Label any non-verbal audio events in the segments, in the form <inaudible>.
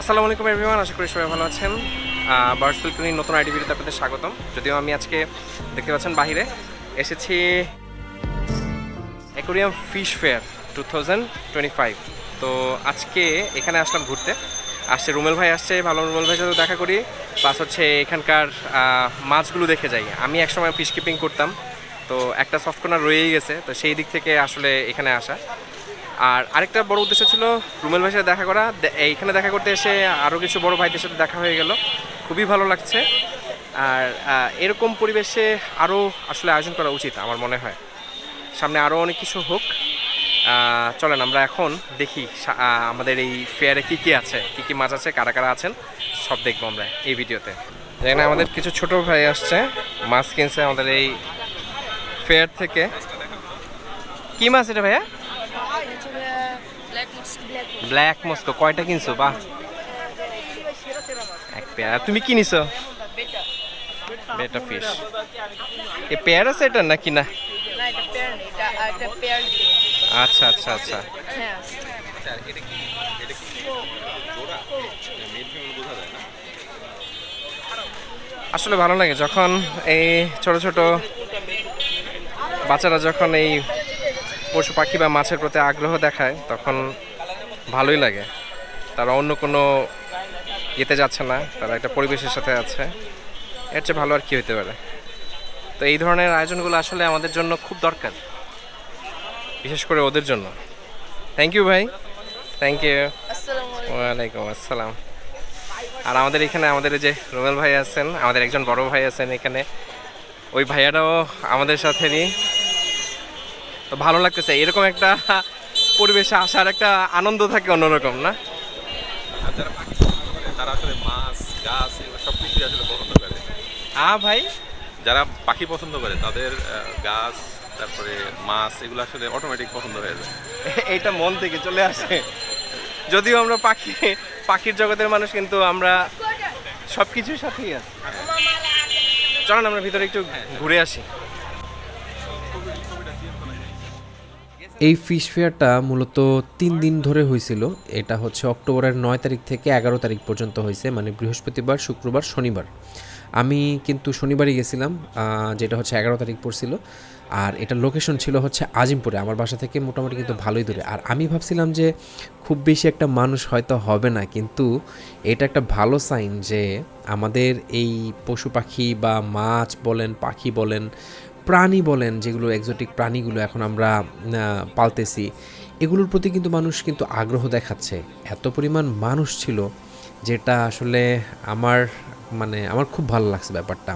আসসালামু আলাইকুম এভরিওয়ান আশা করি সবাই ভালো আছেন। বার্ডসফিল ক্লিনিক নতুন আইডি ভিডিওতে আপনাদের স্বাগতম। যদিও আমি আজকে দেখতে পাচ্ছেন বাহিরে, এসেছি অ্যাকোরিয়াম ফিশ ফেয়ার টু তো আজকে এখানে আসলাম ঘুরতে। আসছে রুমেল ভাই আসছে, ভালো রুমেল ভাইয়ের সাথে দেখা করি। প্লাস হচ্ছে এখানকার মাছগুলো দেখে যাই। আমি একসময় ফিশ কিপিং করতাম। তো একটা সফট কর্নার রয়েই গেছে। তো সেই দিক থেকে আসলে এখানে আসা। আর আরেকটা বড় উদ্দেশ্য ছিল রুমেল ভাইয়ের সাথে দেখা করা। এইখানে দেখা করতে এসে আরও কিছু বড় ভাইদের সাথে দেখা হয়ে গেল। খুবই ভালো লাগছে। আর এরকম পরিবেশে আরও আসলে আয়োজন করা উচিত আমার মনে হয়। সামনে আরও অনেক কিছু হোক। চলেন আমরা এখন দেখি আমাদের এই ফেয়ারে কী কী আছে, কী কী মাছ আছে, কারা কারা আছেন, সব দেখব আমরা এই ভিডিওতে। এখানে আমাদের কিছু ছোট ভাই আসছে, মাছ কিনছে আমাদের এই ফেয়ার থেকে। কি মাছ এটা ভাইয়া? ব্ল্যাক মাস্ক কয়টা কিনছো বাহ এক পেয়ার তুমি কি নিছো বেটা ফিশ এ পেয়ার আছে এটা নাকি না? আচ্ছা আচ্ছা আচ্ছা। হ্যাঁ। আসলে ভালো লাগে যখন এই ছোট ছোট বাচ্চারা যখন এই পশু পাখি বা মাছের প্রতি আগ্রহ দেখায় তখন ভালোই লাগে। তারা অন্য কোনো ইয়েতে যাচ্ছে না তারা একটা পরিবেশের সাথে আছে। এর চেয়ে ভালো আর কি হতে পারে? তো এই ধরনের আয়োজনগুলো আসলে আমাদের জন্য খুব দরকার বিশেষ করে ওদের জন্য। থ্যাংক ইউ ভাই। থ্যাংক ইউ আলাইকুম ওয়ালাইকুম আসসালাম। আর আমাদের এখানে আমাদের যে রুমেল ভাই আছেন আমাদের একজন বড় ভাই আছেন এখানে। ওই ভাইয়াটাও আমাদের সাথেরই। তো ভালো লাগতেছে। এরকম একটা পরিবেশে আসার একটা আনন্দ থাকে অন্যরকম না? যারা পাখি পছন্দ করে তারা আসলে মাছ গাছ এগুলো সব কিছুই আসলে পছন্দ করে। আ ভাই? যারা পাখি পছন্দ করে তাদের গাছ তারপরে মাছ এগুলো আসলে অটোমেটিক পছন্দ হয়ে যায়। এইটা মন থেকে চলে আসে। যদিও আমরা পাখি পাখির জগতের মানুষ কিন্তু আমরা সব কিছুর সাথেই আছি। চলেন আমরা ভিতরে একটু ঘুরে আসি। এই ফিশ ফেয়ারটা মূলত তিন দিন ধরে হয়েছিল এটা হচ্ছে অক্টোবরের নয় তারিখ থেকে এগারো তারিখ পর্যন্ত হয়েছে মানে বৃহস্পতিবার, শুক্রবার, শনিবার। আমি কিন্তু শনিবারই গেছিলাম যেটা হচ্ছে এগারো তারিখ পড়ছিল। আর এটা লোকেশন ছিল হচ্ছে আজিমপুরে, আমার বাসা থেকে মোটামুটি কিন্তু ভালোই দূরে। আর আমি ভাবছিলাম যে খুব বেশি একটা মানুষ হয়তো হবে না, কিন্তু এটা একটা ভালো সাইন যে আমাদের এই পশু পাখি বা মাছ বলেন, পাখি বলেন প্রাণী বলেন, যেগুলো এক্সোটিক প্রাণীগুলো এখন আমরা পালতেছি, এগুলোর প্রতি কিন্তু মানুষ কিন্তু আগ্রহ দেখাচ্ছে। এত পরিমাণ মানুষ ছিল যেটা আসলে আমার মানে আমার খুব ভালো লাগছে ব্যাপারটা।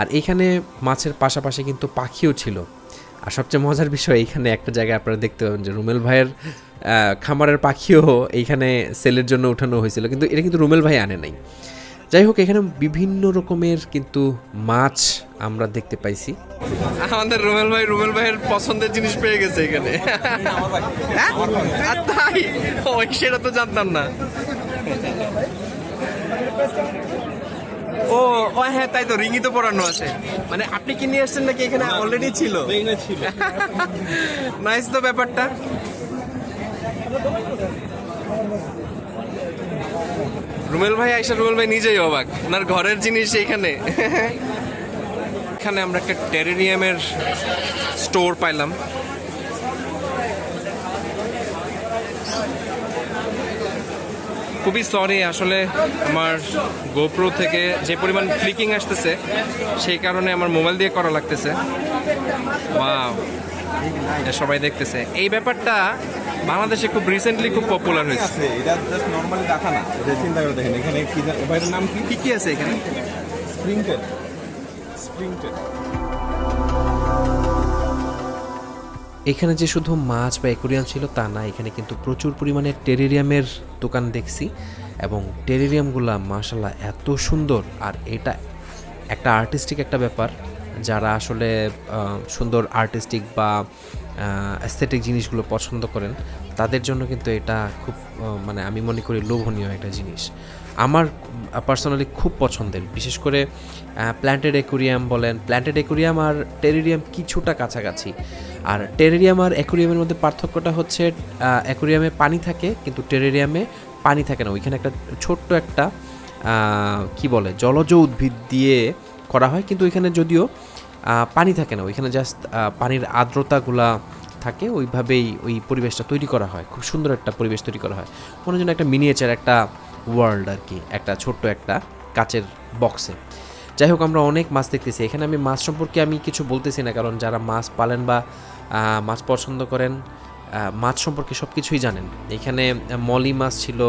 আর এখানে মাছের পাশাপাশি কিন্তু পাখিও ছিল। আর সবচেয়ে মজার বিষয় এইখানে একটা জায়গায় আপনারা দেখতে পাবেন যে রুমেল ভাইয়ের খামারের পাখিও এইখানে সেলের জন্য উঠানো হয়েছিল। কিন্তু এটা কিন্তু রুমেল ভাই আনে নাই। যাই হোক, এখানে বিভিন্ন রকমের কিন্তু মাছ আমরা দেখতে পাইছি। আমাদের রুমেল ভাই রুমেল ভাইয়ের পছন্দের জিনিস পেয়ে গেছে এখানে। হ্যাঁ? আর তাই? ওই সেটা তো জানতাম না। ও ও হ্যাঁ তাই তো রিংই তো পরানো আছে। মানে আপনি কি নিয়ে আসছেন নাকি এখানে অলরেডি ছিল? নাইস তো ব্যাপারটা। রুমেল ভাই আইসা রুমেল ভাই নিজেই অবাক। ওনার ঘরের জিনিস এইখানে এখানে আমরা একটা টেরেরিয়ামের স্টোর পাইলাম। খুবই সরি আসলে আমার গোপ্রো থেকে যে পরিমাণ ফ্লিকিং আসতেছে সেই কারণে আমার মোবাইল দিয়ে করা লাগতেছে। ওয়াও সবাই দেখতেছে। এই ব্যাপারটা বাংলাদেশে খুব রিসেন্টলি খুব পপুলার হয়েছে। এটা জাস্ট নর্মালি দেখা না চিন্তা করে দেখেন এখানে কি নাম কি? কি কি আছে এখানে? স্প্রিংটেল এখানে যে শুধু মাছ বা অ্যাকোরিয়াম ছিল তা না, এখানে কিন্তু প্রচুর পরিমাণে টেরেরিয়ামের দোকান দেখছি এবং টেরেরিয়ামগুলো মাসাল্লাহ এত সুন্দর আর এটা একটা আর্টিস্টিক একটা ব্যাপার। যারা আসলে সুন্দর আর্টিস্টিক বা অ্যাস্থেটিক জিনিসগুলো পছন্দ করেন, তাদের জন্য কিন্তু এটা খুব মানে আমি মনে করি লোভনীয় একটা জিনিস। আমার পার্সোনালি খুব পছন্দের, বিশেষ করে প্ল্যান্টেড অ্যাকুরিয়াম বলেন প্ল্যান্টেড অ্যাকুরিয়াম আর টেরিরিয়াম কিছুটা কাছাকাছি। আর টেরেরিয়াম আর অ্যাকুরিয়ামের মধ্যে পার্থক্যটা হচ্ছে অ্যাকুরিয়ামে পানি থাকে, কিন্তু টেরেরিয়ামে পানি থাকে না। ওইখানে একটা ছোট্ট একটা কি বলে, জলজ উদ্ভিদ দিয়ে করা হয়, কিন্তু ওইখানে যদিও পানি থাকে না। ওইখানে জাস্ট পানির আর্দ্রতাগুলা থাকে, ওইভাবেই ওই পরিবেশটা তৈরি করা হয়। খুব সুন্দর একটা পরিবেশ তৈরি করা হয়। মনে যেন একটা মিনিয়েচার একটা ওয়ার্ল্ড আর কি একটা ছোট্ট একটা কাচের বক্সে যাই হোক, আমরা অনেক মাছ দেখতেছি। এখানে আমি মাছ সম্পর্কে আমি কিছু বলতেছি না, কারণ যারা মাছ পালেন বা মাছ পছন্দ করেন মাছ সম্পর্কে সব কিছুই জানেন। এখানে মলি মাছ ছিল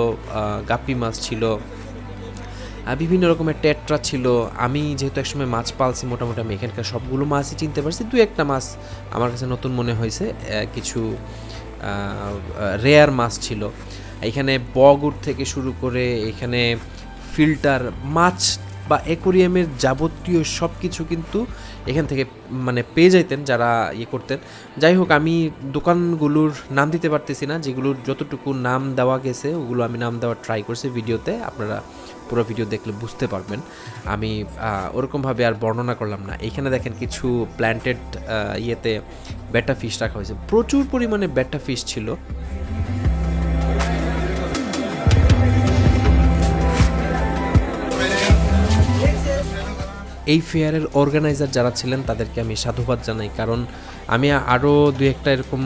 গাপ্পি মাছ ছিল বিভিন্ন রকমের টেট্রা ছিল। আমি যেহেতু একসময় মাছ পালছি, মোটামুটি আমি এখানকার সবগুলো মাছই চিনতে পারছি। দু একটা মাছ আমার কাছে নতুন মনে হয়েছে কিছু রেয়ার মাছ ছিল। এখানে বগুর থেকে শুরু করে এখানে ফিল্টার মাছ বা অ্যাকোরিয়ামের যাবতীয় সব কিছু কিন্তু এখান থেকে মানে পেয়ে যাইতেন যারা ইয়ে করতেন। যাই হোক, আমি দোকানগুলোর নাম দিতে পারতেছি না, যেগুলোর যতটুকু নাম দেওয়া গেছে, ওগুলো আমি নাম দেওয়ার ট্রাই করছি ভিডিওতে, আপনারা পুরো ভিডিও দেখলে বুঝতে পারবেন। আমি ওরকমভাবে আর বর্ণনা করলাম না। এখানে দেখেন কিছু প্ল্যান্টেড ইয়েতে ব্যাটা ফিশ রাখা হয়েছে। প্রচুর পরিমাণে ব্যাটা ফিশ ছিল। এই ফেয়ারের অর্গানাইজার যারা ছিলেন, তাদেরকে আমি সাধুবাদ জানাই। কারণ আমি আরও দু একটা এরকম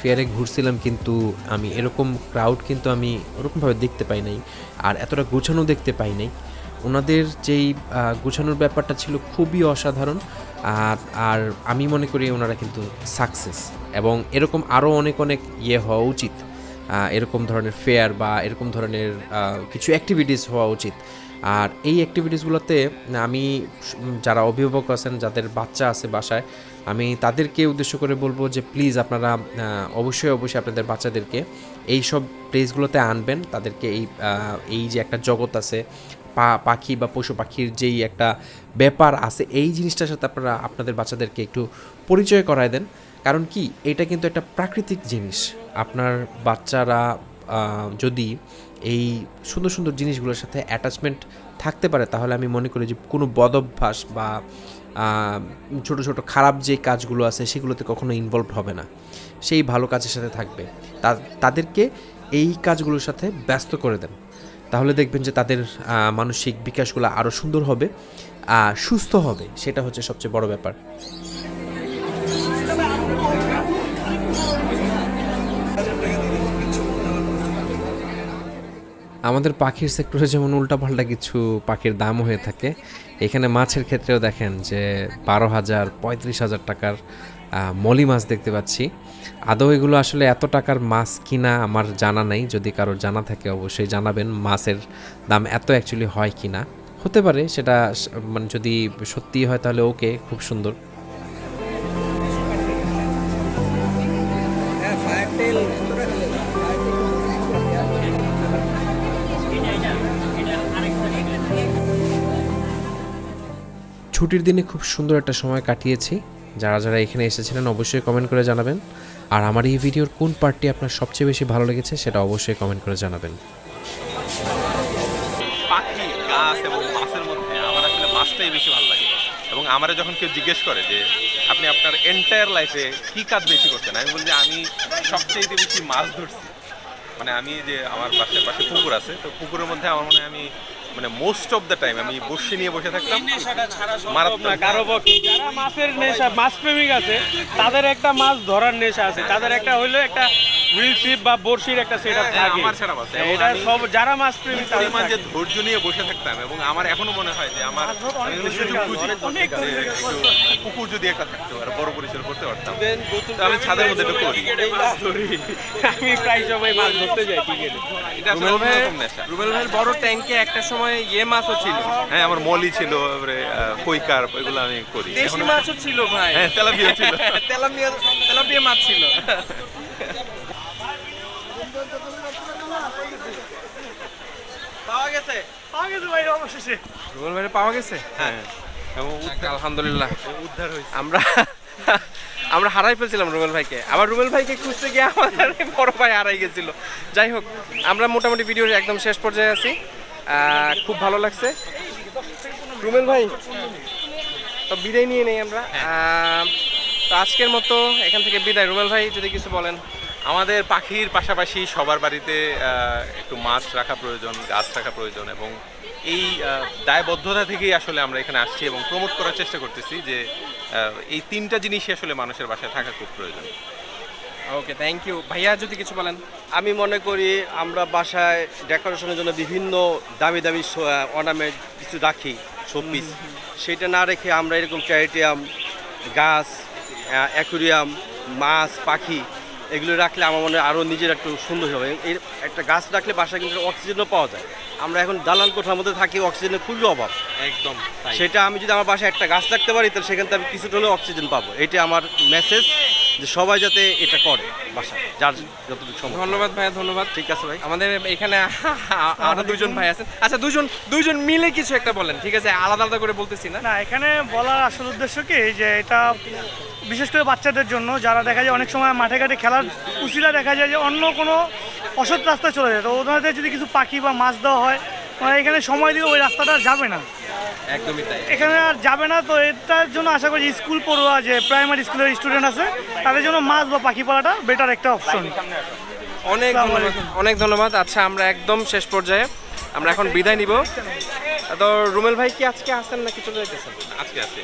ফেয়ারে ঘুরছিলাম, কিন্তু আমি এরকম ক্রাউড কিন্তু আমি ওরকমভাবে দেখতে পাই নাই আর এতটা গুছানো দেখতে পাই নাই। ওনাদের যেই গুছানোর ব্যাপারটা ছিল খুবই অসাধারণ আর আর আমি মনে করি ওনারা কিন্তু সাকসেস এবং এরকম আরও অনেক অনেক ইয়ে হওয়া উচিত। এরকম ধরনের ফেয়ার বা এরকম ধরনের কিছু অ্যাক্টিভিটিস হওয়া উচিত। আর এই অ্যাক্টিভিটিসগুলোতে আমি যারা অভিভাবক আছেন, যাদের বাচ্চা আছে বাসায়, আমি তাদেরকে উদ্দেশ্য করে বলব যে প্লিজ আপনারা অবশ্যই অবশ্যই আপনাদের বাচ্চাদেরকে এই সব প্লেসগুলোতে আনবেন। তাদেরকে এই এই যে একটা জগৎ আছে, পা, পাখি বা পশু পাখির যেই একটা ব্যাপার আছে, এই জিনিসটার সাথে আপনারা আপনাদের বাচ্চাদেরকে একটু পরিচয় করায় দেন। কারণ কি? এটা কিন্তু একটা প্রাকৃতিক জিনিস। আপনার বাচ্চারা যদি এই সুন্দর সুন্দর জিনিসগুলোর সাথে অ্যাটাচমেন্ট থাকতে পারে তাহলে আমি মনে করি যে কোনো বদভ্যাস বা আহ, ছোট ছোট খারাপ যে কাজগুলো আছে সেগুলোতে কখনো ইনভলভ হবে না। সেই ভালো কাজের সাথে থাকবে। তাদেরকে এই কাজগুলোর সাথে ব্যস্ত করে দেন। তাহলে দেখবেন যে তাদের মানসিক বিকাশগুলো আরও সুন্দর হবে সুস্থ হবে সেটা হচ্ছে সবচেয়ে বড় ব্যাপার। আমাদের পাখির সেক্টরে যেমন উল্টাপাল্টা কিছু পাখির দাম হয়ে থাকে, এখানে মাছের ক্ষেত্রেও দেখেন যে বারো হাজার, পঁয়ত্রিশ হাজার টাকার মলি মাছ দেখতে পাচ্ছি। আদৌ এগুলো আসলে এত টাকার মাছ কিনা আমার জানা নাই, যদি কারোর জানা থাকে অবশ্যই জানাবেন মাছের দাম এত অ্যাকচুয়ালি হয় কি না হতে পারে সেটা মানে যদি সত্যি হয় তাহলে ওকে খুব সুন্দর। ছুটির দিনে খুব সুন্দর একটা সময় কাটিয়েছি। যারা যারা এখানে এসেছিলেন অবশ্যই কমেন্ট করে জানাবেন। আর আমার এই ভিডিওর কোন পার্টটি আপনার সবচেয়ে বেশি ভালো লেগেছে সেটা অবশ্যই কমেন্ট করে জানাবেন। পাখি এবং মাছের মধ্যে আমার আসলে মাছটাই বেশি ভালো লাগে। এবং যখন কেউ জিজ্ঞেস করে যে, আপনি আপনার এন্টায়ার লাইফে কি কাজ বেশি করছেন? আমি বলি যে, আমি সবচেয়ে বেশি মাছ ধরছি। মানে আমি যে আমার পাশের পাশে পুকুর আছে, তো পুকুরের মধ্যে আমার মনে হয় আমি মানে মোস্ট অফ দ্য টাইম আমি বসে নিয়ে বসে থাকতাম। মারাত্মক। কারও পক্ষে। যারা মাছের নেশা মাছ প্রেমিক আছে তাদের একটা মাছ ধরার নেশা আছে। তাদের একটা হইল একটা রিল সিপ বা বড়শির একটা সেট হ্যাঁ, থাকে। আমার setup আছে। এটা সব যারা মাছ প্রেমিক তাদের থাকে। ধৈর্য নিয়ে বসে থাকতাম এবং আমার এখনও মনে হয় যে আমার অনেক পুকুর যদি একটা থাকতো আর বড় পরিসর করতে পারতাম। তো আমি ছাদের মধ্যে একটু করি <laughs> আমি প্রায় সময় মাছ ধরতে যাই এটা রুবেল ভাই রুবেল ভাইয়ের বড় ট্যাঙ্কে একটা সময় ইয়ে মাছও ছিল? হ্যাঁ আমার মলি ছিল এগুলো আমি করি। দেশি মাছও ছিল ভাই। হ্যাঁ তেলাপিয়া ছিল। <laughs> তেলাপিয়া তেলাপিয়া মাছ ছিল। পাওয়া গেছে? পাওয়া গেছে ভাই অবশেষে। রুবেল ভাইয়ের পাওয়া গেছে? হ্যাঁ। এবং আলহামদুলিল্লাহ। উদ্ধার হয়েছে। আমরা আমরা হারাই ফেলছিলাম রুবেল ভাইকে। আবার রুবেল ভাইকে খুঁজতে গিয়ে আমাদের বড় ভাই হারাই গেছিল। যাই হোক আমরা মোটামুটি ভিডিওর একদম শেষ পর্যায়ে আছি। খুব ভালো লাগছে। রুবেল ভাই তো বিদায় নিয়ে নেই আমরা। তো আজকের মতো এখান থেকে বিদায়। রুবেল ভাই যদি কিছু বলেন। আমাদের পাখির পাশাপাশি সবার বাড়িতে একটু মাছ রাখা প্রয়োজন গাছ রাখা প্রয়োজন এবং এই দায়বদ্ধতা থেকেই আসলে আমরা এখানে আসছি এবং প্রমোট করার চেষ্টা করতেছি যে এই তিনটা জিনিসই আসলে মানুষের বাসায় থাকা খুব প্রয়োজন। ওকে থ্যাংক ইউ ভাইয়া যদি কিছু বলেন। আমি মনে করি আমরা বাসায় ডেকোরেশনের জন্য বিভিন্ন দামি দামি অর্নামেন্ট কিছু রাখি শোপিস সেটা না রেখে আমরা এরকম চ্যারিটিয়াম গাছ অ্যাকুরিয়াম মাছ পাখি এগুলো রাখলে আমার মনে হয় আরও নিজের একটু সুন্দর হবে। এর একটা গাছ রাখলে বাসায় কিন্তু অক্সিজেনও পাওয়া যায়। আমরা এখন দালান কোঠার মধ্যে থাকি অক্সিজেনের খুবই অভাব। একদম সেটা আমি যদি আমার বাসায় একটা গাছ রাখতে পারি তাহলে সেখান থেকে আমি কিছুটা হলেও অক্সিজেন পাবো। এটা আমার মেসেজ যে সবাই যাতে এটা করে বাসায় যার যতটুকু সম্ভব। ধন্যবাদ ভাইয়া ধন্যবাদ। ঠিক আছে ভাই। আমাদের এখানে আরও দুজন ভাই আছেন। আচ্ছা দুজন দুজন মিলে কিছু একটা বলেন ঠিক আছে? আলাদা আলাদা করে বলতেছি না। না এখানে বলার আসল উদ্দেশ্য কি? যে এটা বিশেষ করে বাচ্চাদের জন্য যারা দেখা যায় অনেক সময় মাঠে ঘাটে খেলার উচিলা দেখা যায় যে অন্য কোনো অসৎ রাস্তায় চলে যায়। তো ওনাদের যদি কিছু পাখি বা মাছ দেওয়া হয় ওরা এখানে সময় দিলে ওই রাস্তাটা আর যাবে না। একদমই তাই। এখানে আর যাবে না তো এটার জন্য আশা করি স্কুল পড়ুয়া যে প্রাইমারি স্কুলের স্টুডেন্ট আছে তাদের জন্য মাছ বা পাখি পালাটা বেটার একটা অপশন অনেক ধন্যবাদ অনেক ধন্যবাদ। আচ্ছা আমরা একদম শেষ পর্যায়ে। আমরা এখন বিদায় নিব। তো রুমেল ভাই কি আজকে আসেন নাকি চলে যেতেছেন আজকে আছে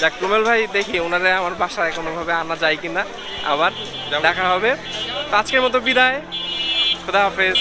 যাক রুমেল ভাই দেখি ওনারা আমার বাসায় কোনোভাবে আনা যায় কিনা। আবার দেখা হবে। তো আজকের মতো বিদায়। খুদা হাফেজ।